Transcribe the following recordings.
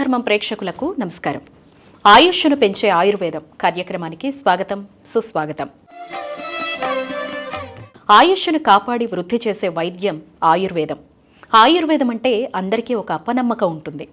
ధర్మం ప్రేక్షకులకు నమస్కారం. ఆయుష్ను పెంచే ఆయుర్వేదం కార్యక్రమానికి స్వాగతం సుస్వాగతం. ఆయుష్ను కాపాడి వృద్ధి చేసే వైద్యం ఆయుర్వేదం. ఆయుర్వేదం అంటే అందరికీ ఒక అపనమ్మకం ఉంటుంది.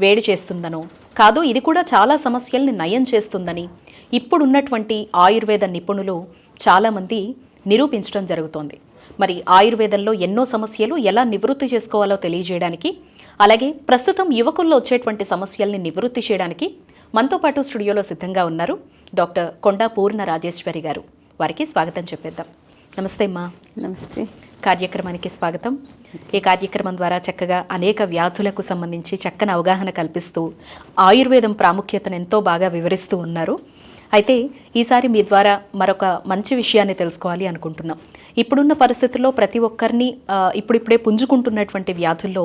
వేడి చేస్తుందనో కాదు ఇది కూడా చాలా సమస్యల్ని నయం చేస్తుందని. ఇప్పుడున్నటువంటి ఆయుర్వేద నిపుణులు చాలామంది నిరూపించడం జరుగుతోంది. మరి ఆయుర్వేదంలో ఎన్నో సమస్యలు ఎలా నివృత్తి చేసుకోవాలో తెలియజేయడానికి అలాగే ప్రస్తుతం యువకుల్లో వచ్చేటువంటి సమస్యల్ని నివృత్తి చేయడానికి మనతో పాటు స్టూడియోలో సిద్ధంగా ఉన్నారు డాక్టర్ కొండా పూర్ణ రాజేశ్వరి గారు. వారికి స్వాగతం చెప్పేద్దాం. నమస్తే అమ్మా. నమస్తే. కార్యక్రమానికి స్వాగతం. ఈ కార్యక్రమం ద్వారా చక్కగా అనేక వ్యాధులకు సంబంధించి చక్కని అవగాహన కల్పిస్తూ ఆయుర్వేదం ప్రాముఖ్యతను ఎంతో బాగా వివరిస్తూ ఉన్నారు. అయితే ఈసారి మీ ద్వారా మరొక మంచి విషయాన్ని తెలుసుకోవాలి అనుకుంటున్నాం. ఇప్పుడున్న పరిస్థితుల్లో ప్రతి ఒక్కరిని ఇప్పుడిప్పుడే పుంజుకుంటున్నటువంటి వ్యాధుల్లో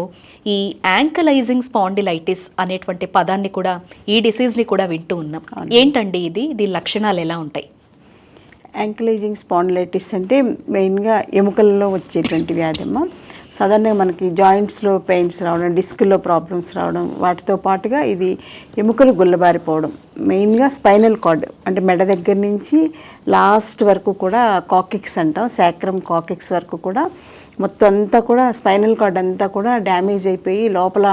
ఈ యాంకలైజింగ్ స్పాండిలైటిస్ అనేటువంటి పదాన్ని కూడా ఈ డిసీజ్ని కూడా వింటూ ఉన్నాం. ఏంటండి ఇది? దీని లక్షణాలు ఎలా ఉంటాయి? యాంకిలైజింగ్ స్పాండిలైటిస్ అంటే మెయిన్గా ఎముకల్లో వచ్చేటువంటి వ్యాధి అమ్మ. సాధారణంగా మనకి జాయింట్స్లో పెయిన్స్ రావడం డిస్క్లో ప్రాబ్లమ్స్ రావడం వాటితో పాటుగా ఇది ఎముకలు గుల్లబారిపోవడం మెయిన్గా స్పైనల్ కార్డ్ అంటే మెడ దగ్గర నుంచి లాస్ట్ వరకు కూడా కాకిక్స్ అంటాం శాక్రమ్ కాకిక్స్ వరకు కూడా. మొత్తం అంతా కూడా స్పైనల్ కార్డ్ అంతా కూడా డ్యామేజ్ అయిపోయి లోపల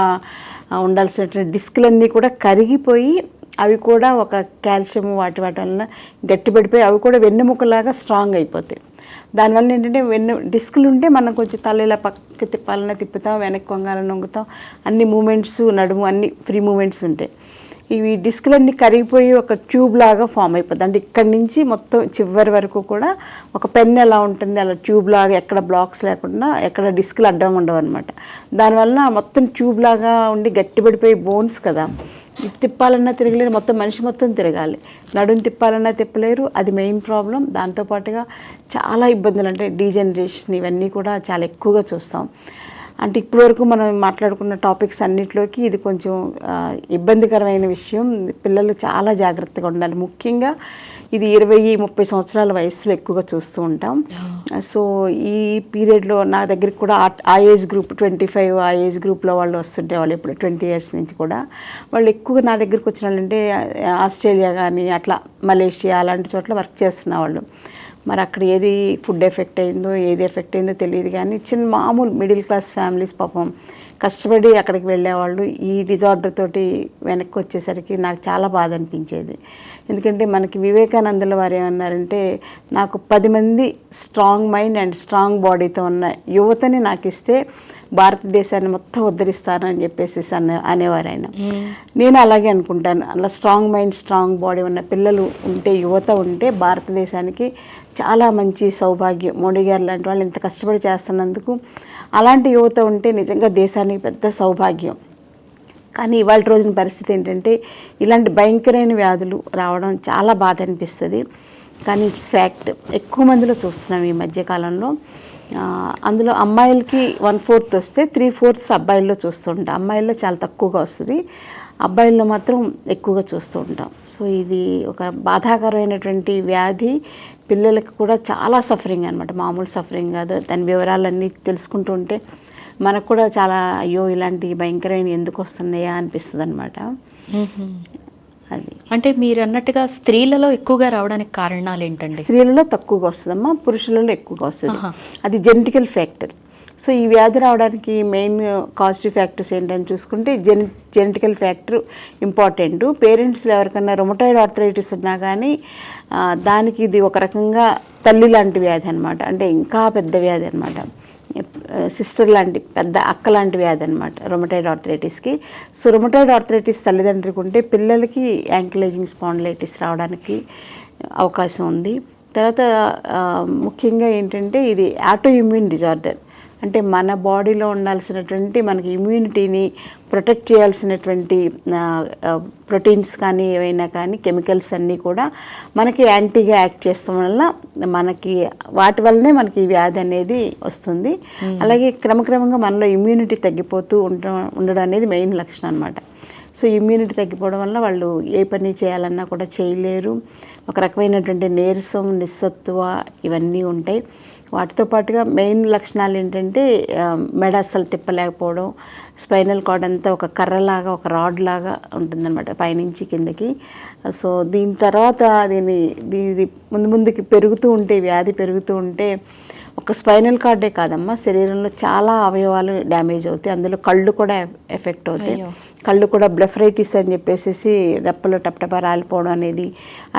ఉండాల్సినటువంటి డిస్క్లన్నీ కూడా కరిగిపోయి అవి కూడా ఒక కాల్షియం వాటి వాటి వలన గట్టిపడిపోయి అవి కూడా వెన్నెముకలాగా స్ట్రాంగ్ అయిపోతాయి. దానివల్ల ఏంటంటే వెన్ను డిస్కులు ఉంటే మనం కొంచెం తల ఇలా పక్కకి తిప్పాలన్నా తిప్పుతాం వెనక్కి వంగాలని వంగుతాం అన్ని మూమెంట్స్ నడుము అన్ని ఫ్రీ మూమెంట్స్ ఉంటాయి. ఇవి డిస్కులన్నీ కరిగిపోయి ఒక ట్యూబ్ లాగా ఫామ్ అయిపోతుంది అంటే ఇక్కడి నుంచి మొత్తం చివరి వరకు కూడా ఒక పెన్ ఎలా ఉంటుంది అలా ట్యూబ్ లాగా ఎక్కడ బ్లాక్స్ లేకుండా ఎక్కడ డిస్కులు అడ్డం ఉండవు అనమాట దానివల్ల మొత్తం ట్యూబ్ లాగా ఉండి గట్టిపడిపోయి బోన్స్ కదా తిప్పాలన్నా తిరగలేరు మొత్తం మనిషి మొత్తం తిరగాలి. నడుం తిప్పాలన్నా తిప్పలేరు అది మెయిన్ ప్రాబ్లం దాంతోపాటుగా చాలా ఇబ్బందులు అంటే డీజనరేషన్ ఇవన్నీ కూడా చాలా ఎక్కువగా చూస్తాం. అంటే ఇప్పటివరకు మనం మాట్లాడుకున్న టాపిక్స్ అన్నిటిలోకి ఇది కొంచెం ఇబ్బందికరమైన విషయం. పిల్లలు చాలా జాగ్రత్తగా ఉండాలి. ముఖ్యంగా ఇది ఇరవై ముప్పై సంవత్సరాల వయసులో ఎక్కువగా చూస్తూ ఉంటాం. సో ఈ పీరియడ్లో నా దగ్గరికి కూడా ఆ- ఏజ్ గ్రూప్ ట్వంటీ ఫైవ్ ఆ ఏజ్ గ్రూప్లో వాళ్ళు వస్తుంటే వాళ్ళు ఇప్పుడు ట్వంటీ ఇయర్స్ నుంచి కూడా వాళ్ళు ఎక్కువగా నా దగ్గరికి వచ్చిన వాళ్ళు అంటే ఆస్ట్రేలియా కానీ అట్లా మలేషియా అలాంటి చోట్ల వర్క్ చేస్తున్న వాళ్ళు. మరి అక్కడ ఏది ఫుడ్ ఎఫెక్ట్ అయిందో ఏది ఎఫెక్ట్ అయిందో తెలియదు కానీ చిన్న మామూలు మిడిల్ క్లాస్ ఫ్యామిలీస్ పాపం కష్టపడి అక్కడికి వెళ్ళేవాళ్ళు ఈ డిజార్డర్ తోటి వెనక్కి వచ్చేసరికి నాకు చాలా బాధ అనిపించేది. ఎందుకంటే మనకి వివేకానందుల వారు ఏమన్నారంటే నాకు పది మంది స్ట్రాంగ్ మైండ్ అండ్ స్ట్రాంగ్ బాడీతో ఉన్న యువతని నాకు ఇస్తే భారతదేశాన్ని మొత్తం ఉద్ధరిస్తానని చెప్పేసి అన్న అనేవారు ఆయన. నేను అలాగే అనుకుంటాను. అలా స్ట్రాంగ్ మైండ్ స్ట్రాంగ్ బాడీ ఉన్న పిల్లలు ఉంటే యువత ఉంటే భారతదేశానికి చాలా మంచి సౌభాగ్యం. మోడీ గారు లాంటి వాళ్ళు ఇంత కష్టపడి చేస్తున్నందుకు అలాంటి యువత ఉంటే నిజంగా దేశానికి పెద్ద సౌభాగ్యం. కానీ ఇవాళ రోజున పరిస్థితి ఏంటంటే ఇలాంటి భయంకరమైన వ్యాధులు రావడం చాలా బాధ అనిపిస్తుంది. కానీ ఇట్స్ ఫ్యాక్ట్. ఎక్కువ మందిలో చూస్తున్నాం ఈ మధ్యకాలంలో అందులో అమ్మాయిలకి వన్ ఫోర్త్ వస్తే త్రీ ఫోర్త్స్ అబ్బాయిల్లో చూస్తుంటాం. అమ్మాయిల్లో చాలా తక్కువగా వస్తుంది. అబ్బాయిల్లో మాత్రం ఎక్కువగా చూస్తూ ఉంటాం. సో ఇది ఒక బాధాకరమైనటువంటి వ్యాధి. పిల్లలకు కూడా చాలా సఫరింగ్ అనమాట మామూలు సఫరింగ్ కాదు. దాని వివరాలన్నీ తెలుసుకుంటూ ఉంటే మనకు కూడా చాలా అయ్యో ఇలాంటి భయంకరమైన ఎందుకు వస్తున్నాయా అనిపిస్తుంది అనమాట అది. అంటే మీరు అన్నట్టుగా స్త్రీలలో ఎక్కువగా రావడానికి కారణాలు ఏంటండి స్త్రీలలో తక్కువగా వస్తుందమ్మా. పురుషులలో ఎక్కువగా వస్తుంది. అది జెనెటికల్ ఫ్యాక్టర్. సో ఈ వ్యాధి రావడానికి మెయిన్ కాజిటివ్ ఫ్యాక్టర్స్ ఏంటని చూసుకుంటే జెన్ జెనెటికల్ ఫ్యాక్టర్ ఇంపార్టెంట్. పేరెంట్స్లో ఎవరికన్నా రొమటాయిడ్ ఆర్థరైటిస్ ఉన్నా కానీ దానికి ఇది ఒక రకంగా తల్లి లాంటి వ్యాధి అనమాట అంటే ఇంకా పెద్ద వ్యాధి అనమాట సిస్టర్ లాంటి పెద్ద అక్క లాంటి వ్యాధి అనమాట రొమటైడ్ ఆర్థరైటిస్కి సో రొమటైడ్ ఆర్థరైటిస్ తల్లిదండ్రికి ఉంటే పిల్లలకి యాంకిలైజింగ్ స్పాండిలైటిస్ రావడానికి అవకాశం ఉంది. తర్వాత ముఖ్యంగా ఏంటంటే ఇది ఆటో ఇమ్యూన్ డిజార్డర్ అంటే మన బాడీలో ఉండాల్సినటువంటి మనకి ఇమ్యూనిటీని ప్రొటెక్ట్ చేయాల్సినటువంటి ప్రోటీన్స్ కానీ ఏవైనా కానీ కెమికల్స్ అన్నీ కూడా మనకి యాంటీగా యాక్ట్ చేస్తాం వల్ల మనకి వాటి వల్లనే మనకి వ్యాధి అనేది వస్తుంది. అలాగే క్రమక్రమంగా మనలో ఇమ్యూనిటీ తగ్గిపోతూ ఉండడం ఉండడం అనేది మెయిన్ లక్షణం అనమాట సో ఇమ్యూనిటీ తగ్గిపోవడం వల్ల వాళ్ళు ఏ పని చేయాలన్నా కూడా చేయలేరు. ఒక రకమైనటువంటి నీరసం నిస్సత్తువ ఇవన్నీ ఉంటాయి. వాటితో పాటుగా మెయిన్ లక్షణాలు ఏంటంటే మెడ అస్సలు తిప్పలేకపోవడం స్పైనల్ కార్డ్ అంతా ఒక కర్రలాగా ఒక రాడ్ లాగా ఉంటుందన్నమాట పైనుంచి కిందకి. సో దీని తర్వాత దీని దీని ముందు ముందుకి పెరుగుతూ ఉంటే వ్యాధి పెరుగుతూ ఉంటే ఒక స్పైనల్ కార్డే కాదమ్మా. శరీరంలో చాలా అవయవాలు డ్యామేజ్ అవుతాయి. అందులో కళ్ళు కూడా ఎఫెక్ట్ అవుతాయి. కళ్ళు కూడా బ్లెఫరైటిస్ అని చెప్పేసి రెప్పలు టప్టపా రాలిపోవడం అనేది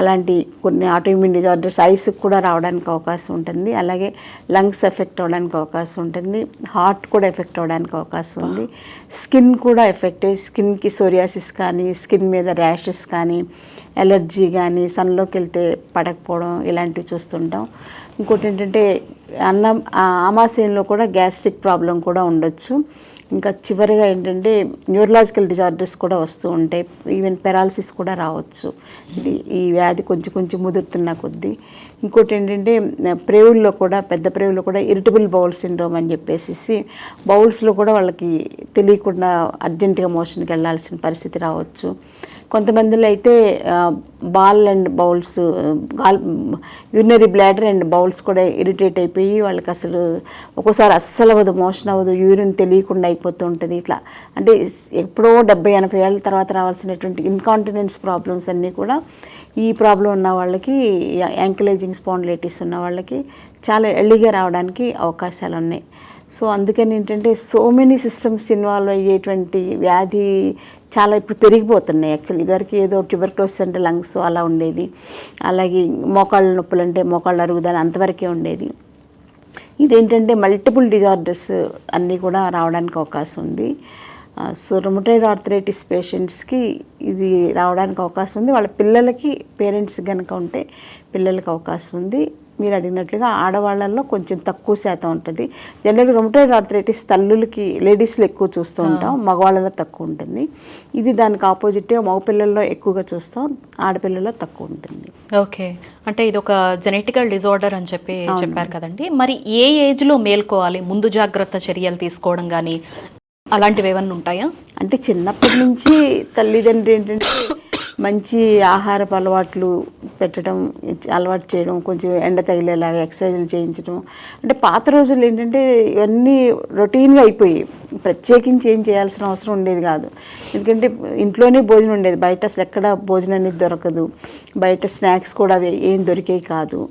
అలాంటి కొన్ని ఆటోఇమ్యూన్ డిజార్డర్స్ ఐస్కి కూడా రావడానికి అవకాశం ఉంటుంది. అలాగే లంగ్స్ ఎఫెక్ట్ అవ్వడానికి అవకాశం ఉంటుంది. హార్ట్ కూడా ఎఫెక్ట్ అవ్వడానికి అవకాశం ఉంది. స్కిన్ కూడా ఎఫెక్ట్ అయ్యి స్కిన్కి సోరియాసిస్ కానీ స్కిన్ మీద ర్యాషెస్ కానీ ఎలర్జీ కానీ సన్లోకి వెళ్తే పడకపోవడం ఇలాంటివి చూస్తుంటాం. ఇంకోటి ఏంటంటే అన్నం ఆ ఆమాశయంలో కూడా గ్యాస్ట్రిక్ ప్రాబ్లం కూడా ఉండొచ్చు. ఇంకా చివరిగా ఏంటంటే న్యూరలాజికల్ డిజార్డర్స్ కూడా వస్తూ ఉంటాయి ఈవెన్ పెరాలసిస్ కూడా రావచ్చు. ఇది ఈ వ్యాధి కొంచెం కొంచెం ముదురుతున్న కొద్దీ. ఇంకోటి ఏంటంటే ప్రేవుల్లో కూడా పెద్ద ప్రేవుల్లో కూడా ఇరిటబుల్ బౌల్ సిండ్రోమ్ అని చెప్పేసి బౌల్స్లో కూడా వాళ్ళకి తెలియకుండా అర్జెంటుగా మోషన్కి వెళ్ళాల్సిన పరిస్థితి రావచ్చు. కొంతమందిలో అయితే ball and bowels gall urinary bladder and bowels కూడా ఇరిటేట్ అయిపోయి వాళ్ళకి అసలు ఒక్కోసారి అస్సలు అవ్వదు మోషన్ అవ్వదు యూరిన్ తెలియకుండా అయిపోతూ ఉంటుంది ఇట్లా. అంటే ఎప్పుడో డెబ్బై ఎనభై ఏళ్ళ తర్వాత రావాల్సినటువంటి ఇన్కాంటినెన్స్ ప్రాబ్లమ్స్ అన్నీ కూడా ఈ ప్రాబ్లం ఉన్న వాళ్ళకి యాంకిలైజింగ్ స్పాండిలైటిస్ ఉన్న వాళ్ళకి చాలా ఎర్లీగా రావడానికి అవకాశాలు ఉన్నాయి సో అందుకని ఏంటంటే సో మెనీ సిస్టమ్స్ ఇన్వాల్వ్ అయ్యేటువంటి వ్యాధి చాలా ఇప్పుడు పెరిగిపోతున్నాయి యాక్చువల్లీ ఇదివరకు ఏదో ట్యూబర్క్లోసిస్ అంటే లంగ్స్ అలా ఉండేది. అలాగే మోకాళ్ళ నొప్పులు అంటే మోకాళ్ళ అరుగుదల అంతవరకే ఉండేది. ఇదేంటంటే మల్టిపుల్ డిజార్డర్స్ అన్నీ కూడా రావడానికి అవకాశం ఉంది. సో రొమటైడ్ ఆర్థరైటిస్ పేషెంట్స్కి ఇది రావడానికి అవకాశం ఉంది. వాళ్ళ పిల్లలకి పేరెంట్స్ కనుక ఉంటే పిల్లలకి అవకాశం ఉంది. మీరు అడిగినట్లుగా ఆడవాళ్ళల్లో కొంచెం తక్కువ శాతం ఉంటుంది. జనరల్గా రొమటైడ్ ఆర్థరైటిస్ తల్లులకి లేడీస్లో ఎక్కువ చూస్తూ ఉంటాం. మగవాళ్ళలో తక్కువ ఉంటుంది. ఇది దానికి ఆపోజిట్గా మగపిల్లల్లో ఎక్కువగా చూస్తాం. ఆడపిల్లల్లో తక్కువ ఉంటుంది. ఓకే. అంటే ఇది ఒక జెనెటికల్ డిజార్డర్ అని చెప్పి చెప్పారు కదండి. మరి ఏ ఏజ్లో మేల్కోవాలి? ముందు జాగ్రత్త చర్యలు తీసుకోవడం కానీ అలాంటివి ఏమన్నా ఉంటాయా? అంటే చిన్నప్పటి నుంచి తల్లిదండ్రి ఏంటంటే మంచి ఆహారపు అలవాట్లు పెట్టడం అలవాటు చేయడం కొంచెం ఎండ తగిలేలాగా ఎక్సర్సైజ్లు చేయించడం. అంటే పాత రోజుల్లో ఏంటంటే ఇవన్నీ రొటీన్గా అయిపోయి ప్రత్యేకించి ఏం చేయాల్సిన అవసరం ఉండేది కాదు. ఎందుకంటే ఇంట్లోనే భోజనం ఉండేది. బయట అసలు ఎక్కడ భోజనం అనేది దొరకదు. బయట స్నాక్స్ కూడా అవి ఏం దొరికేవి కాదు.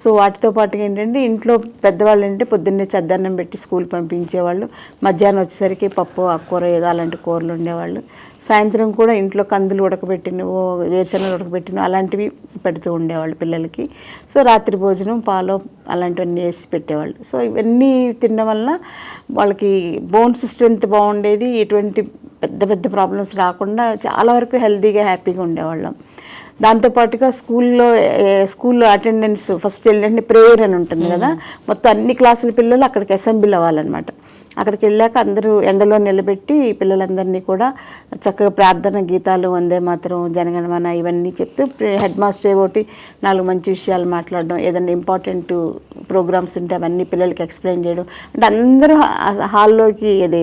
సో వాటితో పాటుగా ఏంటంటే ఇంట్లో పెద్దవాళ్ళు ఏంటంటే పొద్దున్నే చద్దన్నం పెట్టి స్కూల్ పంపించేవాళ్ళు. మధ్యాహ్నం వచ్చేసరికి పప్పు ఆకుకూర ఏదో అలాంటి కూరలు ఉండేవాళ్ళు. సాయంత్రం కూడా ఇంట్లో కందులు ఉడకబెట్టినవో వేరుశనగలు ఉడకబెట్టినవో అలాంటివి పెడుతూ ఉండేవాళ్ళు పిల్లలకి. సో రాత్రి భోజనం పాలు అలాంటివన్నీ వేసి పెట్టేవాళ్ళు. సో ఇవన్నీ తినడం వల్ల వాళ్ళకి బోన్స్ స్ట్రెంత్ బాగుండేది ఎటువంటి పెద్ద పెద్ద ప్రాబ్లమ్స్ రాకుండా చాలా వరకు హెల్తీగా హ్యాపీగా ఉండేవాళ్ళం. దాంతోపాటుగా స్కూల్లో స్కూల్లో అటెండెన్స్ ఫస్ట్ ఏంటంటే ప్రేయర్ అని ఉంటుంది కదా మొత్తం అన్ని క్లాసుల పిల్లలు అక్కడికి అసెంబ్లీ అవ్వాలన్నమాట. అక్కడికి వెళ్ళాక అందరూ ఎండలో నిలబెట్టి పిల్లలందరినీ కూడా చక్కగా ప్రార్థన గీతాలు వందే మాత్రం జనగణమన ఇవన్నీ చెప్తూ హెడ్ మాస్టర్ ఒకటి నాలుగు మంచి విషయాలు మాట్లాడడం ఏదైనా ఇంపార్టెంట్ ప్రోగ్రామ్స్ ఉంటే అవన్నీ పిల్లలకి ఎక్స్ప్లెయిన్ చేయడం. అంటే అందరూ హాల్లోకి ఇది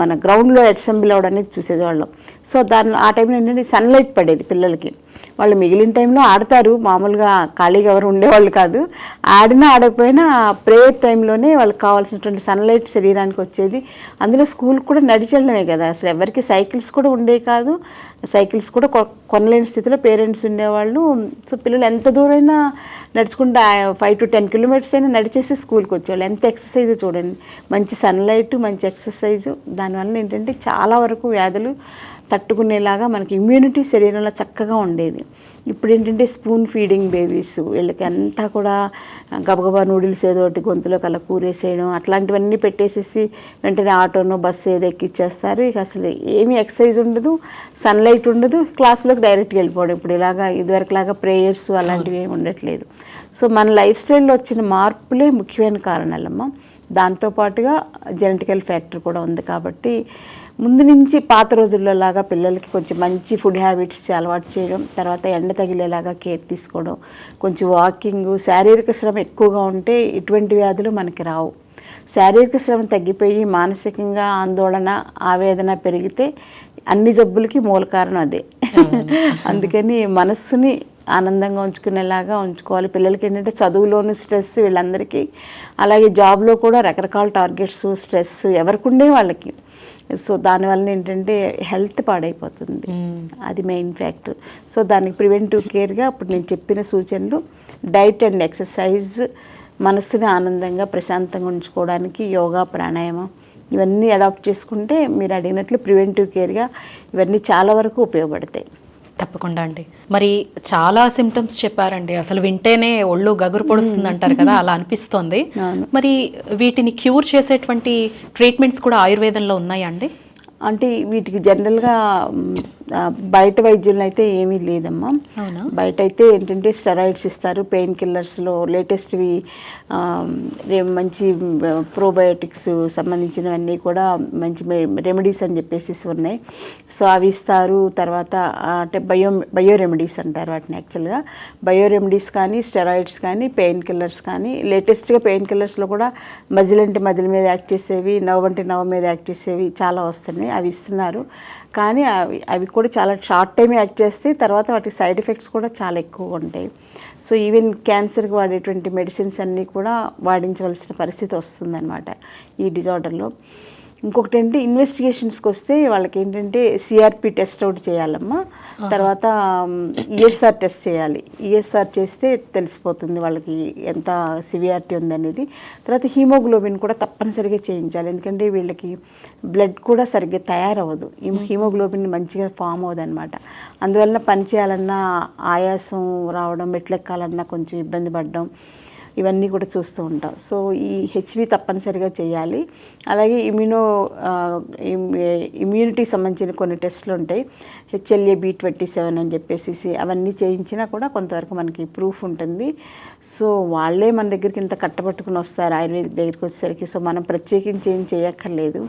మన గ్రౌండ్లో అసెంబ్లీ అవ్వడం అనేది చూసేవాళ్ళం. సో దాని ఆ టైంలో ఏంటంటే సన్లైట్ పడేది పిల్లలకి. వాళ్ళు మిగిలిన టైంలో ఆడతారు. మామూలుగా ఖాళీగా ఎవరు ఉండేవాళ్ళు కాదు. ఆడినా ఆడకపోయినా ప్రేయర్ టైంలోనే వాళ్ళకి కావాల్సినటువంటి సన్లైట్ శరీరానికి వచ్చేది. అందులో స్కూల్ కూడా నడిచెళ్ళడమే కదా. అసలు ఎవరికి సైకిల్స్ కూడా ఉండేవి కాదు. సైకిల్స్ కూడా కొ- కొనలేని స్థితిలో పేరెంట్స్ ఉండేవాళ్ళు. సో పిల్లలు ఎంత దూరైనా నడుచుకుంటా ఫైవ్ టు టెన్ కిలోమీటర్స్ అయినా నడిచేసి స్కూల్కి వచ్చేవాళ్ళు. ఎంత ఎక్సర్సైజ్ చూడండి. మంచి సన్లైట్ మంచి ఎక్సర్సైజ్. దానివల్ల ఏంటంటే చాలా వరకు వ్యాధులు తట్టుకునేలాగా మనకి ఇమ్యూనిటీ శరీరంలో చక్కగా ఉండేది. ఇప్పుడు ఏంటంటే స్పూన్ ఫీడింగ్ బేబీస్ వీళ్ళకి అంతా కూడా గబగబా నూడిల్స్ ఏదో ఒకటి గొంతులో కల కూరేసేయడం అట్లాంటివన్నీ పెట్టేసేసి వెంటనే ఆటోనో బస్సు ఏదో ఎక్కిచ్చేస్తారు. ఇక అసలు ఏమీ ఎక్సర్సైజ్ ఉండదు సన్లైట్ ఉండదు క్లాస్లోకి డైరెక్ట్గా వెళ్ళిపోవడం. ఇప్పుడు ఇలాగా ఇదివరకులాగా ప్రేయర్స్ అలాంటివి ఏమి ఉండట్లేదు. సో మన లైఫ్ స్టైల్లో వచ్చిన మార్పులే ముఖ్యమైన కారణాలమ్మా. దాంతోపాటుగా జెనెటికల్ ఫ్యాక్టర్ కూడా ఉంది కాబట్టి ముందు నుంచి పాత రోజుల్లో లాగా పిల్లలకి కొంచెం మంచి ఫుడ్ హ్యాబిట్స్ అలవాటు చేయడం తర్వాత ఎండ తగిలేలాగా కేర్ తీసుకోవడం కొంచెం వాకింగ్ శారీరక శ్రమ ఎక్కువగా ఉంటే ఇటువంటి వ్యాధులు మనకి రావు. శారీరక శ్రమ తగ్గిపోయి మానసికంగా ఆందోళన ఆవేదన పెరిగితే అన్ని జబ్బులకి మూల కారణం అదే. అందుకని మనస్సుని ఆనందంగా ఉంచుకునేలాగా ఉంచుకోవాలి. పిల్లలకి ఏంటంటే చదువులోను స్ట్రెస్ వీళ్ళందరికీ అలాగే జాబ్లో కూడా రకరకాల టార్గెట్స్ స్ట్రెస్ ఎవరికి వాళ్ళకి. సో దానివల్ల ఏంటంటే హెల్త్ పాడైపోతుంది. అది మెయిన్ ఫ్యాక్టర్ సో దానికి ప్రివెంటివ్ కేర్గా ఇప్పుడు నేను చెప్పిన సూచనలు డైట్ అండ్ ఎక్సర్సైజ్ మనసుని ఆనందంగా ప్రశాంతంగా ఉంచుకోవడానికి యోగా ప్రాణాయామం ఇవన్నీ అడాప్ట్ చేసుకుంటే మీరు అడిగినట్లు ప్రివెంటివ్ కేర్గా ఇవన్నీ చాలా వరకు ఉపయోగపడతాయి. తప్పకుండా అండి. మరి చాలా సిమ్టమ్స్ చెప్పారండి. అసలు వింటేనే ఒళ్ళు గగురు పొడుస్తుంది అంటారు కదా అలా అనిపిస్తోంది. మరి వీటిని క్యూర్ చేసేటువంటి ట్రీట్మెంట్స్ కూడా ఆయుర్వేదంలో ఉన్నాయా అండి? అంటే వీటికి జనరల్గా బయట వైద్యులు అయితే ఏమీ లేదమ్మా. అవునా? బయట అయితే ఏంటంటే స్టెరాయిడ్స్ ఇస్తారు పెయిన్ కిల్లర్స్లో లేటెస్ట్వి మంచి ప్రోబయోటిక్స్ సంబంధించినవన్నీ కూడా మంచి రెమెడీస్ అని చెప్పేసి ఉన్నాయి. సో అవి ఇస్తారు. తర్వాత అంటే బయో బయో రెమెడీస్ అంటారు వాటిని యాక్చువల్గా. బయో రెమెడీస్ కానీ స్టెరాయిడ్స్ కానీ పెయిన్ కిల్లర్స్ కానీ లేటెస్ట్గా పెయిన్ కిల్లర్స్లో కూడా మజిల్ అంటే మజిల్ మీద యాక్ట్ చేసేవి నవ్వు అంటే నవ్వు మీద యాక్ట్ చేసేవి చాలా వస్తున్నాయి. అవి ఇస్తున్నారు. కానీ అవి అవి కూడా చాలా షార్ట్ టైం యాక్ట్ చేస్తే తర్వాత వాటి సైడ్ ఎఫెక్ట్స్ కూడా చాలా ఎక్కువ ఉంటాయి. సో ఈవెన్ క్యాన్సర్కి వాడేటువంటి మెడిసిన్స్ అన్నీ కూడా వాడించవలసిన పరిస్థితి వస్తుందన్నమాట ఈ డిజార్డర్లో ఇంకొకటి ఏంటి ఇన్వెస్టిగేషన్స్కి వస్తే వాళ్ళకి ఏంటంటే సిఆర్పి టెస్ట్ అవుట్ చేయాలమ్మా. తర్వాత ఈఎస్ఆర్ టెస్ట్ చేయాలి. ఈఎస్ఆర్ చేస్తే తెలిసిపోతుంది వాళ్ళకి ఎంత సివియారిటీ ఉందనేది. తర్వాత హీమోగ్లోబిన్ కూడా తప్పనిసరిగా చేయించాలి. ఎందుకంటే వీళ్ళకి బ్లడ్ కూడా సరిగ్గా తయారవ్వదు. హీమోగ్లోబిన్ మంచిగా ఫామ్ అవ్వదు అనమాట అందువలన పని చేయాలన్నా ఆయాసం రావడం మెట్లెక్కాలన్నా కొంచెం ఇబ్బంది పడడం ఇవన్నీ కూడా చూస్తూ ఉంటాం. సో ఈ హెచ్వి తప్పనిసరిగా చేయాలి. అలాగే ఇమ్యూనో ఇమ్యూనిటీ సంబంధించిన కొన్ని టెస్ట్లు ఉంటాయి. హెచ్ఎల్ఏ బి ట్వంటీ సెవెన్ అని చెప్పేసి అవన్నీ చేయించినా కూడా కొంతవరకు మనకి ప్రూఫ్ ఉంటుంది. సో వాళ్ళే మన దగ్గరికి ఇంత కట్టబట్టుకుని వస్తారు ఆయుర్వేదిక్ దగ్గరికి వచ్చేసరికి. సో మనం ప్రత్యేకించి ఏం చేయక్కర్లేదు.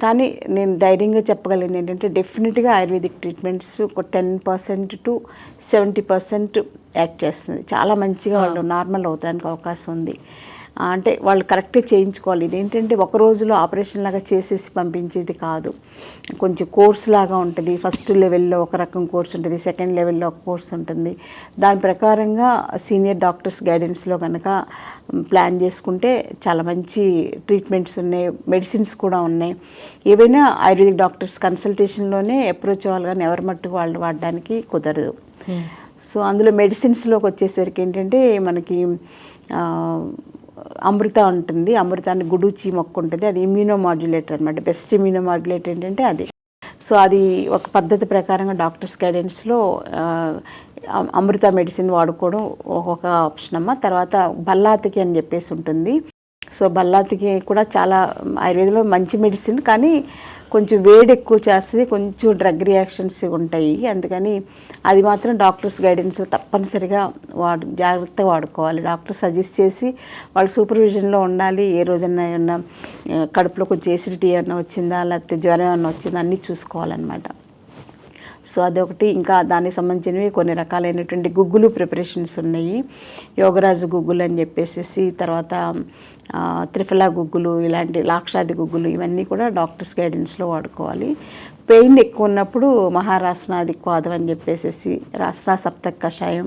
కానీ నేను ధైర్యంగా చెప్పగలిగింది ఏంటంటే డెఫినెట్గా ఆయుర్వేదిక్ ట్రీట్మెంట్స్ ఒక ten percent to seventy percent act చేస్తుంది. చాలా మంచిగా వాళ్ళు నార్మల్ అవడానికి అవకాశం ఉంది. అంటే వాళ్ళు కరెక్ట్గా చేయించుకోవాలి. ఇదేంటంటే ఒక రోజులో ఆపరేషన్ లాగా చేసేసి పంపించేది కాదు. కొంచెం కోర్స్ లాగా ఉంటుంది. ఫస్ట్ లెవెల్లో ఒక రకం కోర్స్ ఉంటుంది. సెకండ్ లెవెల్లో ఒక కోర్స్ ఉంటుంది. దాని ప్రకారంగా సీనియర్ డాక్టర్స్ గైడెన్స్లో కనుక ప్లాన్ చేసుకుంటే చాలా మంచి ట్రీట్మెంట్స్ ఉన్నాయి. మెడిసిన్స్ కూడా ఉన్నాయి. ఏవైనా ఆయుర్వేదిక్ డాక్టర్స్ కన్సల్టేషన్లోనే అప్రోచ్ అవ్వాలి కానీ ఎవరి మట్టుకు వాళ్ళు వాడడానికి కుదరదు. సో అందులో మెడిసిన్స్లోకి వచ్చేసరికి ఏంటంటే మనకి అమృత ఉంటుంది. అమృతాన్ని గుడుచి మొక్క ఉంటుంది. అది ఇమ్యూనో మాడ్యులేటర్ అనమాట బెస్ట్ ఇమ్యూనో మాడ్యులేటర్ ఏంటంటే అది. సో అది ఒక పద్ధతి ప్రకారంగా డాక్టర్స్ గైడెన్స్లో అమృత మెడిసిన్ వాడుకోవడం ఒక్కొక్క ఆప్షన్ అమ్మ. తర్వాత బల్లాతికి అని చెప్పేసి ఉంటుంది. సో బల్లాతికి కూడా చాలా ఆయుర్వేదంలో మంచి మెడిసిన్ కానీ కొంచెం వేడి ఎక్కువ చేస్తుంది కొంచెం డ్రగ్ రియాక్షన్స్ ఉంటాయి. అందుకని అది మాత్రం డాక్టర్స్ గైడెన్స్ తప్పనిసరిగా వాడు జాగ్రత్తగా వాడుకోవాలి. డాక్టర్ సజెస్ట్ చేసి వాళ్ళు సూపర్విజన్లో ఉండాలి. ఏ రోజన్నా ఏమన్నా కడుపులో కొంచెం ఎసిడిటీ ఏమన్నా వచ్చిందా లేకపోతే జ్వరం ఏమన్నా వచ్చిందా అన్నీ చూసుకోవాలన్నమాట. సో అదొకటి. ఇంకా దానికి సంబంధించినవి కొన్ని రకాలైనటువంటి గుగ్గులు ప్రిపరేషన్స్ ఉన్నాయి. యోగరాజు గుగ్గులు అని చెప్పేసి తర్వాత త్రిఫల త్రిఫలా గుగ్గులు ఇలాంటి లాక్షాది గుగ్గులు ఇవన్నీ కూడా డాక్టర్స్ గైడెన్స్లో వాడుకోవాలి. పెయిన్ ఎక్కువ ఉన్నప్పుడు మహారాసనాది క్వాదం అని చెప్పేసి రాసనా సప్త కషాయం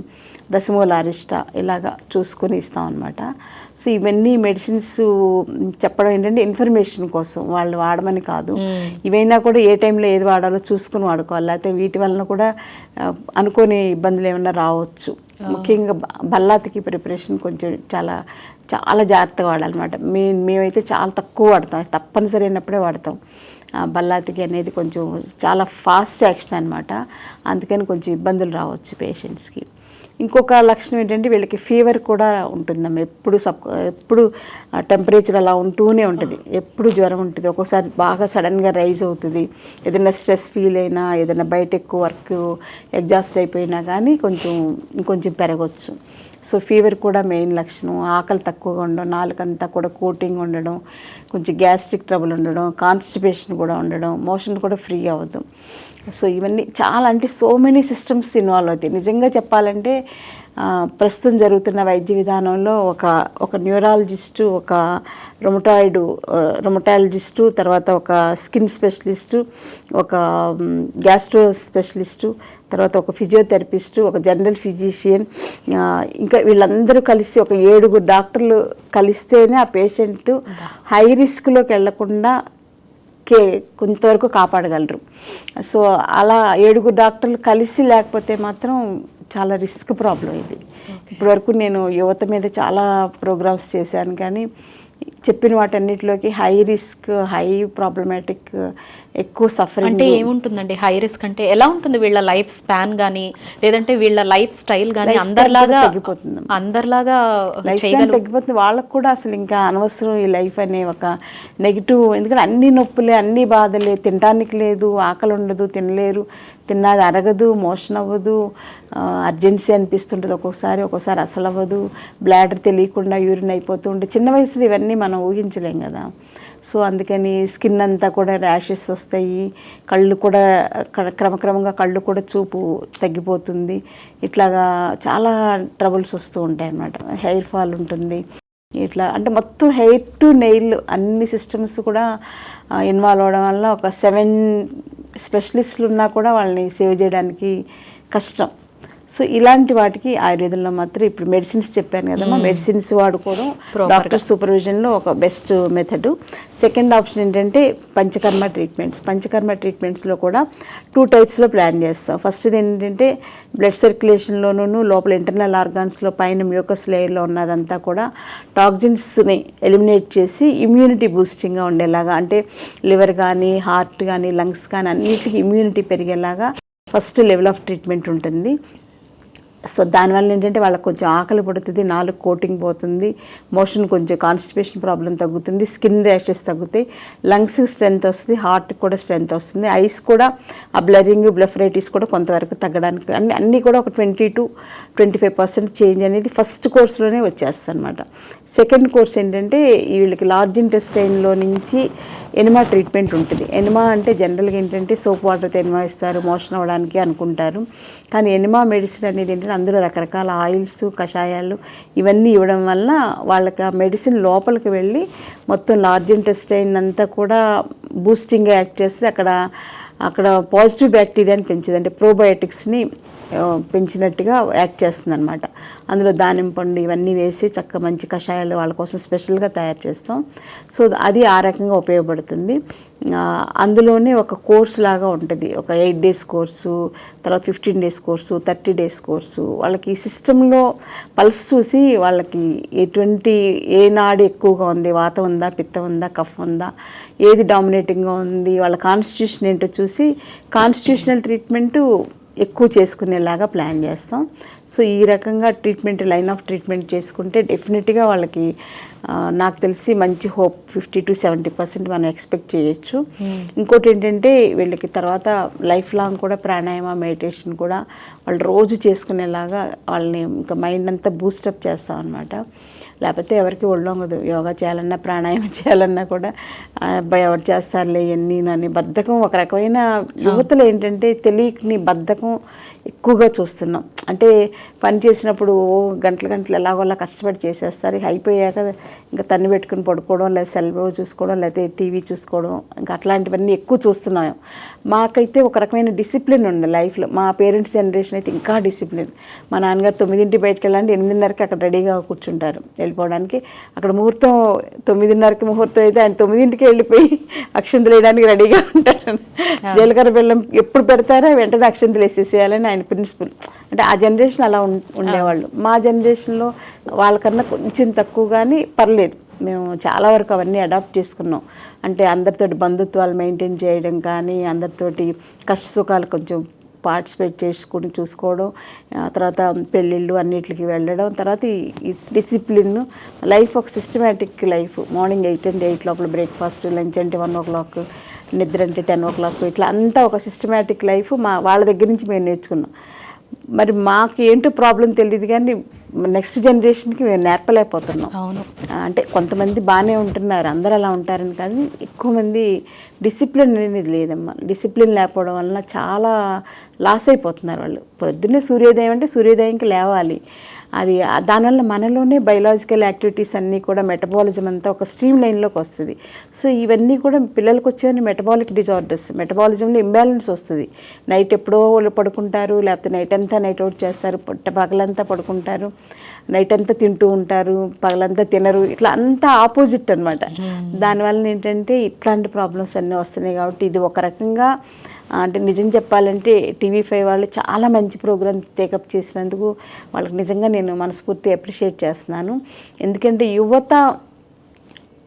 దశమూల అరిష్ట ఇలాగా చూసుకొని ఇస్తాం అనమాట సో ఇవన్నీ మెడిసిన్స్ చెప్పడం ఏంటంటే ఇన్ఫర్మేషన్ కోసం వాళ్ళు వాడమని కాదు. ఇవైనా కూడా ఏ టైంలో ఏది వాడాలో చూసుకుని వాడుకోవాలి. లేకపోతే వీటి వలన కూడా అనుకోని ఇబ్బందులు ఏమైనా రావచ్చు. ముఖ్యంగా బల్లాతికి ప్రిపరేషన్ కొంచెం చాలా చాలా జాగ్రత్తగా వాడాలన్నమాట. మే మేమైతే చాలా తక్కువ వాడతాం. తప్పనిసరి అయినప్పుడే వాడతాం. బల్లాతికి అనేది కొంచెం చాలా ఫాస్ట్ యాక్షన్ అనమాట అందుకని కొంచెం ఇబ్బందులు రావచ్చు పేషెంట్స్కి ఇంకొక లక్షణం ఏంటంటే వీళ్ళకి ఫీవర్ కూడా ఉంటుందమ్మ. ఎప్పుడు సబ్ ఎప్పుడు టెంపరేచర్ అలా ఉంటూనే ఉంటుంది. ఎప్పుడు జ్వరం ఉంటుంది. ఒక్కోసారి బాగా సడన్గా రైజ్ అవుతుంది. ఏదైనా స్ట్రెస్ ఫీల్ అయినా ఏదైనా బయట ఎక్కువ వర్క్ ఎగ్జాస్ట్ అయిపోయినా కానీ కొంచెం ఇంకొంచెం పెరగవచ్చు సో ఫీవర్ కూడా మెయిన్ లక్షణం. ఆకలి తక్కువగా ఉండడం నాలుకంతా కూడా కోటింగ్ ఉండడం కొంచెం గ్యాస్ట్రిక్ ట్రబుల్ ఉండడం కాన్స్టిపేషన్ కూడా ఉండడం మోషన్ కూడా ఫ్రీ అవ్వదు. సో ఇవన్నీ చాలా అంటే సో మెనీ సిస్టమ్స్ ఇన్వాల్వ్ అవుతాయి. నిజంగా చెప్పాలంటే ప్రస్తుతం జరుగుతున్న వైద్య విధానంలో ఒక ఒక న్యూరాలజిస్టు ఒక రొమటాయిడ్ రొమటాలజిస్టు తర్వాత ఒక స్కిన్ స్పెషలిస్టు ఒక గ్యాస్ట్రో స్పెషలిస్టు తర్వాత ఒక ఫిజియోథెరపిస్టు ఒక జనరల్ ఫిజిషియన్ ఇంకా వీళ్ళందరూ కలిసి ఒక ఏడుగురు డాక్టర్లు కలిస్తేనే ఆ పేషెంట్ హై రిస్క్లోకి వెళ్ళకుండా కే కొంతవరకు కాపాడగలరు. సో అలా ఏడుగురు డాక్టర్లు కలిసి లేకపోతే మాత్రం చాలా రిస్క్ ప్రాబ్లం ఇది. ఇప్పటివరకు నేను యువత మీద చాలా ప్రోగ్రామ్స్ చేశాను. కానీ చెప్పిన వాటన్నిటిలోకి హై రిస్క్ హై ప్రాబ్లమాటిక్ ఎక్కువ సఫరింగ్ అంటే ఏముంటుందండి? హై రిస్క్ అంటే ఎలా ఉంటుంది వీళ్ళ లైఫ్ స్పాన్ గానీ లేదంటే వీళ్ళ లైఫ్ స్టైల్ style అందరిలాగా తగ్గిపోతుంది. అందరిలాగా తగ్గిపోతుంది. వాళ్ళకు కూడా అసలు ఇంకా అనవసరం ఈ లైఫ్ అనే ఒక నెగిటివ్ ఎందుకంటే అన్ని నొప్పులే అన్ని బాధలే. తినడానికి లేదు ఆకలి ఉండదు తినలేరు. తిన్నది అరగదు మోషన్ అవ్వదు. అర్జెన్సీ అనిపిస్తుంటుంది ఒక్కొక్కసారి ఒక్కొక్కసారి అసలు అవ్వదు. బ్లాడర్ తెలియకుండా యూరిన్ అయిపోతూ ఉంటే చిన్న వయసులో ఇవన్నీ మనం ఊహించలేం కదా. సో అందుకని స్కిన్ అంతా కూడా ర్యాషెస్ వస్తాయి. కళ్ళు కూడా క్రమక్రమంగా కళ్ళు కూడా చూపు తగ్గిపోతుంది. ఇట్లాగా చాలా ట్రబుల్స్ వస్తూ ఉంటాయి అన్నమాట. హెయిర్ ఫాల్ ఉంటుంది. ఇట్లా అంటే మొత్తం హెయిర్ టు నెయిల్ అన్ని సిస్టమ్స్ కూడా ఇన్వాల్వ్ అవడం వల్ల ఒక సెవెన్ స్పెషలిస్టులు ఉన్నా కూడా వాళ్ళని సేవ్ చేయడానికి కష్టం. సో ఇలాంటి వాటికి ఆయుర్వేదంలో మాత్రం ఇప్పుడు మెడిసిన్స్ చెప్పాను కదమ్మా. మెడిసిన్స్ వాడుకోవడం డాక్టర్ సూపర్విజన్లో ఒక బెస్ట్ మెథడ్ సెకండ్ ఆప్షన్ ఏంటంటే పంచకర్మ ట్రీట్మెంట్స్ పంచకర్మ ట్రీట్మెంట్స్లో కూడా టూ టైప్స్లో ప్లాన్ చేస్తాం. ఫస్ట్ ఏంటంటే బ్లడ్ సర్క్యులేషన్లోనూ లోపల ఇంటర్నల్ ఆర్గాన్స్లో పైన మ్యూకస్ లేయర్లో ఉన్నదంతా కూడా టాక్సిన్స్ని ఎలిమినేట్ చేసి ఇమ్యూనిటీ బూస్టింగ్గా ఉండేలాగా అంటే లివర్ కానీ హార్ట్ కానీ లంగ్స్ కానీ అన్నిటికీ ఇమ్యూనిటీ పెరిగేలాగా ఫస్ట్ లెవెల్ ఆఫ్ ట్రీట్మెంట్ ఉంటుంది. సో దానివల్ల ఏంటంటే వాళ్ళకి కొంచెం ఆకలి పడుతుంది నాలుగు కోటింగ్ పోతుంది మోషన్ కొంచెం కాన్స్టిపేషన్ ప్రాబ్లం తగ్గుతుంది స్కిన్ ర్యాషెస్ తగ్గుతాయి లంగ్స్ స్ట్రెంత్ వస్తుంది హార్ట్ కూడా స్ట్రెంత్ వస్తుంది. ఐస్ కూడా ఆ బ్లరింగ్ బ్లఫరైటిస్ కూడా కొంతవరకు తగ్గడానికి అన్ని అన్నీ కూడా ఒక twenty to twenty five percent change అనేది ఫస్ట్ కోర్స్లోనే వచ్చేస్తుంది అనమాట సెకండ్ కోర్స్ ఏంటంటే వీళ్ళకి లార్జ్ ఇంటెస్టైన్లో నుంచి ఎనిమా ట్రీట్మెంట్ ఉంటుంది. ఎనిమా అంటే జనరల్గా ఏంటంటే సోప్ వాటర్తో ఎనిమా ఇస్తారు మోషన్ అవ్వడానికి అనుకుంటారు. కానీ ఎనిమా మెడిసిన్ అనేది ఏంటంటే అందులో రకరకాల ఆయిల్స్ కషాయాలు ఇవన్నీ ఇవ్వడం వల్ల వాళ్ళకి ఆ మెడిసిన్ లోపలికి వెళ్ళి మొత్తం లార్జ్ ఇంటెస్టైన్ అంతా కూడా బూస్టింగ్ యాక్ట్ చేస్తే అక్కడ అక్కడ పాజిటివ్ బ్యాక్టీరియాని పెంచేది. అంటే ప్రోబయోటిక్స్ని పెంచినట్టుగా యాక్ట్ చేస్తుంది అనమాట అందులో దానిమ్మ పండు ఇవన్నీ వేసి చక్క మంచి కషాయాలు వాళ్ళ కోసం స్పెషల్గా తయారు చేస్తాం. సో అది ఆ రకంగా ఉపయోగపడుతుంది. అందులోనే ఒక కోర్స్ లాగా ఉంటుంది. ఒక ఎయిట్ డేస్ కోర్సు తర్వాత fifteen days course thirty days course. వాళ్ళకి సిస్టంలో పల్స్ చూసి వాళ్ళకి ఎటువంటి ఏ నాడు ఎక్కువగా ఉంది? వాత ఉందా? పిత్త ఉందా? కఫ్ ఉందా? ఏది డామినేటింగ్గా ఉంది? వాళ్ళ కాన్స్టిట్యూషన్ ఏంటో చూసి కాన్స్టిట్యూషనల్ ట్రీట్మెంటు ఎక్కువ చేసుకునేలాగా ప్లాన్ చేస్తాం. సో ఈ రకంగా ట్రీట్మెంట్ లైన్ ఆఫ్ ట్రీట్మెంట్ చేసుకుంటే డెఫినెట్గా వాళ్ళకి నాకు తెలిసి మంచి hope fifty to seventy percent మనం ఎక్స్పెక్ట్ చేయొచ్చు. ఇంకోటి ఏంటంటే వీళ్ళకి తర్వాత లైఫ్ లాంగ్ కూడా ప్రాణాయామ మెడిటేషన్ కూడా వాళ్ళు రోజు చేసుకునేలాగా వాళ్ళని ఇంకా మైండ్ అంతా బూస్టప్ చేస్తాం అనమాట లేకపోతే ఎవరికి ఒళ్ళొంగదు యోగా చేయాలన్నా ప్రాణాయామం చేయాలన్నా కూడా అబ్బాయి ఎవరు చేస్తారులే ఇవన్నీ నన్ను బద్ధకం ఒక రకమైన యువతలు ఏంటంటే తెలియని బద్ధకం ఎక్కువగా చూస్తున్నాం. అంటే పని చేసినప్పుడు ఓ గంటల గంటలు ఎలాగోలా కష్టపడి చేసేస్తారు. అయిపోయాక ఇంకా తన్ని పెట్టుకుని పడుకోవడం లేదా సెల్ చూసుకోవడం లేకపోతే టీవీ చూసుకోవడం ఇంకా అట్లాంటివన్నీ ఎక్కువ చూస్తున్నాం. మాకైతే ఒక రకమైన డిసిప్లిన్ ఉంది లైఫ్లో. మా పేరెంట్స్ జనరేషన్ అయితే ఇంకా డిసిప్లిన్. మా నాన్నగారు తొమ్మిదింటి బయటకు వెళ్ళాలంటే ఎనిమిదిన్నరకి అక్కడ రెడీగా కూర్చుంటారు. వెళ్ళిపోవడానికి. అక్కడ ముహూర్తం తొమ్మిదిన్నరకి ముహూర్తం అయితే ఆయన తొమ్మిదింటికి వెళ్ళిపోయి అక్షంతలు వేయడానికి రెడీగా ఉంటారు. జీలకర్ర బెల్లం ఎప్పుడు పెడతారో వెంటనే అక్షంతలు వేసేసేయాలని ఆయన ప్రిన్సిపల్. అంటే ఆ జనరేషన్ అలా ఉండేవాళ్ళు. మా జనరేషన్లో వాళ్ళకన్నా కొంచెం తక్కువ కానీ పర్లేదు. మేము చాలా వరకు అవన్నీ అడాప్ట్ చేసుకున్నాం. అంటే అందరితోటి బంధుత్వాలు మెయింటైన్ చేయడం కానీ అందరితోటి కష్ట సుఖాలు కొంచెం పార్టిసిపేట్ చేసుకుని చూసుకోవడం ఆ తర్వాత పెళ్ళిళ్ళు అన్నిటికి వెళ్ళడం తర్వాత ఈ- ఈ డిసిప్లిన్ లైఫ్ ఒక systematic life. Morning eight and eight లోపల బ్రేక్ఫాస్ట్ లంచ్ అంటే వన్ ఓ క్లాక్ నిద్ర అంటే టెన్ ఓ క్లాక్ ఇట్లా అంతా ఒక సిస్టమేటిక్ లైఫ్ మా వాళ్ళ దగ్గర నుంచి మేము నేర్చుకున్నాం. మరి మాకు ఏంటో ప్రాబ్లం తెలియదు కానీ నెక్స్ట్ జనరేషన్కి మేము నేర్పలేకపోతున్నాం. అవును. అంటే కొంతమంది బాగానే ఉంటున్నారు అందరూ అలా ఉంటారని కానీ ఎక్కువ మంది డిసిప్లిన్ అనేది లేదమ్మా. డిసిప్లిన్ లేకపోవడం వలన చాలా లాస్ అయిపోతున్నారు వాళ్ళు. పొద్దున్నే సూర్యోదయం అంటే సూర్యోదయంకి లేవాలి. అది దానివల్ల మనలోనే బయలాజికల్ యాక్టివిటీస్ అన్నీ కూడా మెటబాలిజం అంతా ఒక స్ట్రీమ్ లైన్లోకి వస్తుంది. సో ఇవన్నీ కూడా పిల్లలకు వచ్చేవన్నీ మెటబాలిక్ డిజార్డర్స్ మెటబాలిజంలో ఇంబ్యాలెన్స్ వస్తుంది. నైట్ ఎప్పుడో వాళ్ళు పడుకుంటారు లేకపోతే నైట్ అంతా నైట్ అవుట్ చేస్తారు పొట్ట పగలంతా పడుకుంటారు నైట్ అంతా తింటూ ఉంటారు పగలంతా తినరు ఇట్లా అంతా ఆపోజిట్ అనమాట దానివల్ల ఏంటంటే ఇట్లాంటి ప్రాబ్లమ్స్ అన్నీ వస్తున్నాయి కాబట్టి ఇది ఒక రకంగా అంటే నిజం చెప్పాలంటే టీవీ ఫైవ్ వాళ్ళు చాలా మంచి ప్రోగ్రామ్ టేకప్ చేసినందుకు వాళ్ళకి నిజంగా నేను మనస్ఫూర్తి అప్రిషియేట్ చేస్తున్నాను. ఎందుకంటే యువత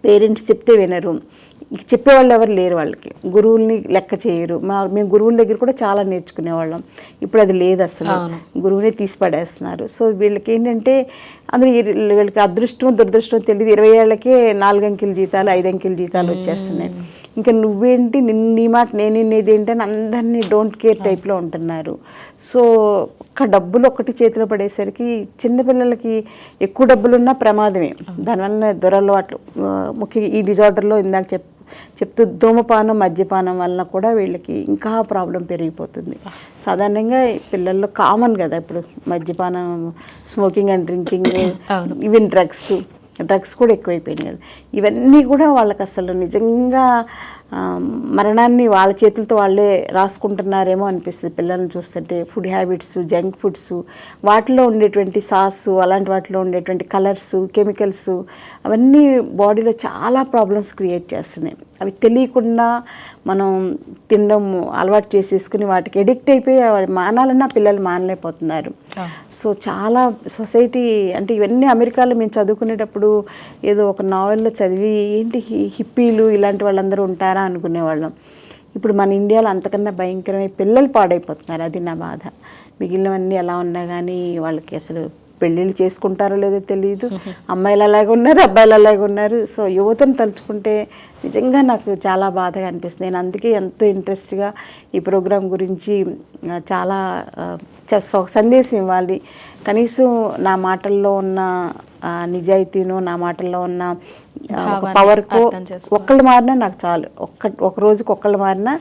పేరెంట్స్ చెప్తే వినరు. చెప్పేవాళ్ళు ఎవరు లేరు వాళ్ళకి. గురువుల్ని లెక్క చేయరు. మా మేము గురువుల దగ్గర కూడా చాలా నేర్చుకునేవాళ్ళం. ఇప్పుడు అది లేదు అసలు. గురువునే తీసి పడేస్తున్నారు సో వీళ్ళకి ఏంటంటే అందులో వీళ్ళకి అదృష్టం దురదృష్టం తెలియదు. ఇరవై ఏళ్ళకే నాలుగు అంకెల జీతాలు ఐదు అంకెల జీతాలు వచ్చేస్తున్నాయి. ఇంకా నువ్వేంటి నిన్ను నీ మాట నేను ఏంటి అని అందరినీ డోంట్ కేర్ టైప్లో ఉంటున్నారు. సో ఒక్క డబ్బులు ఒక్కటి చేతిలో పడేసరికి చిన్నపిల్లలకి ఎక్కువ డబ్బులు ఉన్నా ప్రమాదమే దానివల్ల దొరలవాట్లు ముఖ్యంగా ఈ డిజార్డర్లో ఇందాక చెప్ చెప్తూ ధూమపానం మద్యపానం వలన కూడా వీళ్ళకి ఇంకా ప్రాబ్లం పెరిగిపోతుంది. సాధారణంగా పిల్లల్లో కామన్ కదా ఇప్పుడు మద్యపానం smoking and drinking even drugs drugs కూడా ఎక్కువైపోయినాయి కదా. ఇవన్నీ కూడా వాళ్ళకి అసలు నిజంగా మరణాన్ని వాళ్ళ చేతులతో వాళ్ళే రాసుకుంటున్నారేమో అనిపిస్తుంది. పిల్లల్ని చూస్తుంటే ఫుడ్ హ్యాబిట్స్ జంక్ ఫుడ్స్ వాటిలో ఉండేటువంటి సాస్ అలాంటి వాటిలో ఉండేటువంటి కలర్స్ కెమికల్స్ అవన్నీ బాడీలో చాలా ప్రాబ్లమ్స్ క్రియేట్ చేస్తున్నాయి. అవి తెలియకుండా మనం తినడం అలవాటు చేసేసుకుని వాటికి ఎడిక్ట్ అయిపోయి మానాలన్నా పిల్లలు మానలేకపోతున్నారు. సో చాలా సొసైటీ అంటే ఇవన్నీ అమెరికాలో మేము చదువుకునేటప్పుడు ఏదో ఒక నావెల్లో చదివి ఏంటి హిప్పీలు ఇలాంటి వాళ్ళందరూ ఉంటారా అనుకునేవాళ్ళం. ఇప్పుడు మన ఇండియాలో అంతకన్నా భయంకరమైన పిల్లలు పాడైపోతున్నారు. అది నా బాధ. మిగిలినవన్నీ ఎలా ఉన్నా కానీ వాళ్ళకి అసలు పెళ్ళిళ్ళు చేసుకుంటారో లేదో తెలియదు అమ్మాయిలు అలాగే ఉన్నారు అబ్బాయిలు అలాగే ఉన్నారు. సో యువతను తలుచుకుంటే నిజంగా నాకు చాలా బాధగా అనిపిస్తుంది. నేను అందుకే ఎంతో ఇంట్రెస్ట్గా ఈ ప్రోగ్రాం గురించి చాలా చ- సందేశం ఇవ్వాలి. కనీసం నా మాటల్లో ఉన్న నిజాయితీను నా మాటల్లో ఉన్న పవర్కు. ఒక్కళ్ళు మారినా నాకు చాలు. ఒక్క ఒక రోజుకి ఒక్కళ్ళు మారినా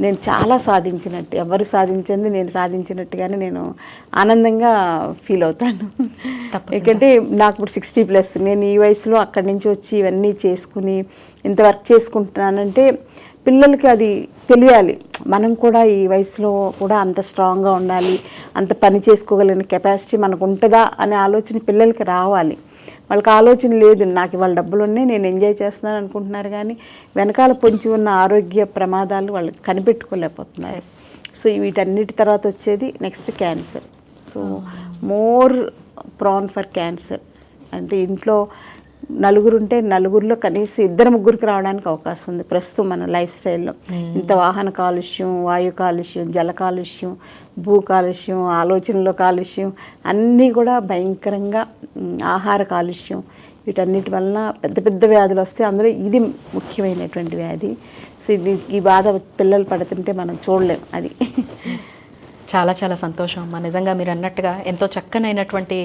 నేను చాలా సాధించినట్టు ఎవరు సాధించింది నేను సాధించినట్టుగానే నేను ఆనందంగా ఫీల్ అవుతాను. ఎందుకంటే నాకు ఇప్పుడు సిక్స్టీ ప్లస్ నేను ఈ వయసులో అక్కడి నుంచి వచ్చి ఇవన్నీ చేసుకుని ఇంత వర్క్ చేసుకుంటున్నానంటే పిల్లలకి అది తెలియాలి. మనం కూడా ఈ వయసులో కూడా అంత స్ట్రాంగ్గా ఉండాలి అంత పని చేసుకోగలిగిన కెపాసిటీ మనకు ఉంటుందా అనే ఆలోచన పిల్లలకి రావాలి. వాళ్ళకి ఆలోచన లేదు నాకు ఇవాళ డబ్బులు ఉన్నాయి నేను ఎంజాయ్ చేస్తున్నాను అనుకుంటున్నారు కానీ వెనకాల పొంచి ఉన్న ఆరోగ్య ప్రమాదాలు వాళ్ళు కనిపెట్టుకోలేకపోతున్నారు. సో వీటన్నిటి తర్వాత వచ్చేది next cancer. So more prone for cancer. అంటే ఇంట్లో నలుగురు ఉంటే నలుగురిలో కనీసం ఇద్దరు ముగ్గురికి రావడానికి అవకాశం ఉంది. ప్రస్తుతం మన లైఫ్ స్టైల్లో. ఇంత వాహన కాలుష్యం వాయు కాలుష్యం జల కాలుష్యం భూ కాలుష్యం ఆలోచనలో కాలుష్యం అన్నీ కూడా భయంకరంగా ఆహార కాలుష్యం వీటన్నిటి వలన పెద్ద పెద్ద వ్యాధులు వస్తాయి. అందులో ఇది ముఖ్యమైనటువంటి వ్యాధి. సో ఇది ఈ బాధ పిల్లలు పడుతుంటే మనం చూడలేం అది. చాలా చాలా సంతోషం అమ్మా. నిజంగా మీరు అన్నట్టుగా ఎంతో చక్కనైనటువంటి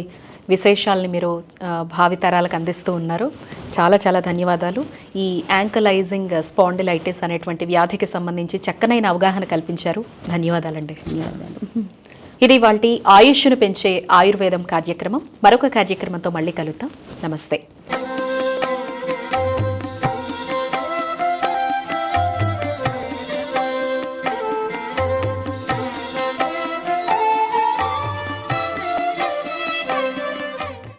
విశేషాలని మీరు భావితరాలకు అందిస్తూ ఉన్నారు. చాలా చాలా ధన్యవాదాలు. ఈ యాంకలైజింగ్ స్పాండిలైటిస్ అనేటువంటి వ్యాధికి సంబంధించి చక్కనైన అవగాహన కల్పించారు. ధన్యవాదాలండి. ఇది వాళ్ళ ఆయుష్ను పెంచే ఆయుర్వేదం కార్యక్రమం. మరొక కార్యక్రమంతో మళ్ళీ కలుద్దాం. నమస్తే.